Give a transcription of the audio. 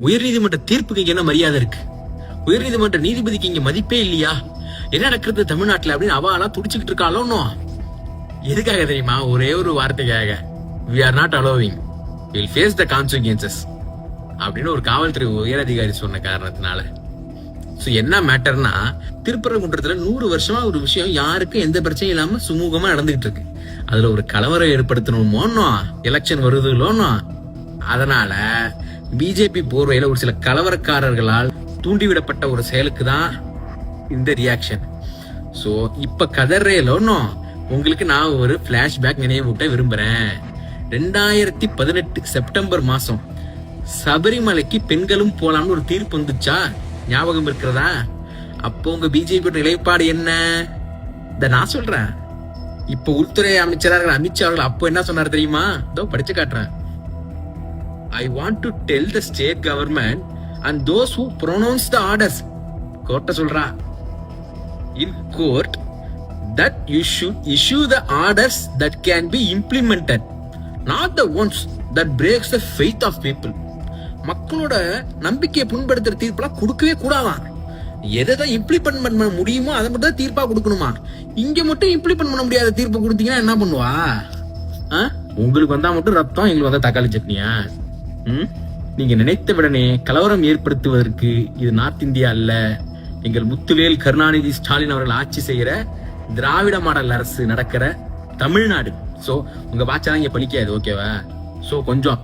உயர்நீதிமன்ற தீர்ப்புக்கு இங்க என்ன மரியாதை இருக்கு? உயர்நீதிமன்ற நீதிபதிக்கு இங்க மதிப்பே இல்லையா? என்ன நடக்கிறது தமிழ்நாட்டுல அப்படின்னு அவாலாம் துடிச்சுக்கிட்டு இருக்காளோ எதுக்காக தெரியுமா? ஒரே ஒரு வார்த்தைக்காக. We are not allowing will face the consequences அப்படின்னு ஒரு காவல்துறை உயர் அதிகாரி சொன்ன காரணத்தினால. ஸோ என்ன மேட்டர்னா திருப்பரங்குன்றத்துல நூறு வருஷமா ஒரு விஷயம் யாருக்கும் எந்த பிரச்சனையும் இல்லாம சுமூகமா நடந்துகிட்டு இருக்கு. அதுல ஒரு கலவரம் ஏற்படுத்தணுமோன்னோ எலெக்ஷன் வருதுலோன்னோ அதனால பிஜேபி போர்வையில ஒரு சில கலவரக்காரர்களால் தூண்டிவிடப்பட்ட ஒரு செயலுக்கு தான் இந்த ரியாக்ஷன் ஸோ இப்ப கதறேலோன்னோ உங்களுக்கு நான் ஒரு பிளாஷ்பேக் நினைவூட்ட விரும்புறேன். ரெண்டாயிரத்தி பதினெட்டு செப்டம்பர் மாசம். சபரிமலைக்கு பெண்களும் போலாம்னு ஒரு தீர்ப்பு வந்துச்சா? ஞாபகம் இருக்கிறதா? அப்போ உங்க பிஜேபி நிலைப்பாடு என்ன? இத நான் சொல்றேன். இப்ப உள்துறை அமைச்சராக இருக்கிற அமித்ஷா அவர்கள் அப்போ என்ன சொன்னார் தெரியுமா? இதோ படிச்சு காட்டுறேன். I want to tell the state government and those who pronounce the orders கோர்ட்ட சொல்றா. In court that you should the orders that can be be not the ones that breaks the the of people மக்களோட நம்பிக்கையை புண்படுத்துற தீர்ப்பெல்லாம் கொடுக்கவே கூடாதான். எதை தான் implement பண்ண முடியுமோ அதை மட்டும் தான் தீர்ப்பா கொடுக்கணுமா? இங்க மட்டும் இம்ப்ளிமெண்ட் பண்ண முடியாத தீர்ப்பு கொடுத்தீங்கன்னா என்ன பண்ணுவா? ஆ? உங்களுக்கு வந்தா மட்டும் ரத்தம் எங்களுக்கு வந்தா தக்காளி சட்னியா? நீங்க நினைத்தவுடனே கலவரம் ஏற்படுத்துவதற்கு இது நார்த் இந்தியா அல்ல. எங்கள் முத்துவேல் கருணாநிதி ஸ்டாலின் அவர்கள் ஆட்சி செய்யற திராவிட மாடல் அரசு நடக்கிற தமிழ்நாடு. ஸோ உங்க வாட்செல்லாம் இங்க பலிக்காது ஓகேவா ஸோ கொஞ்சம்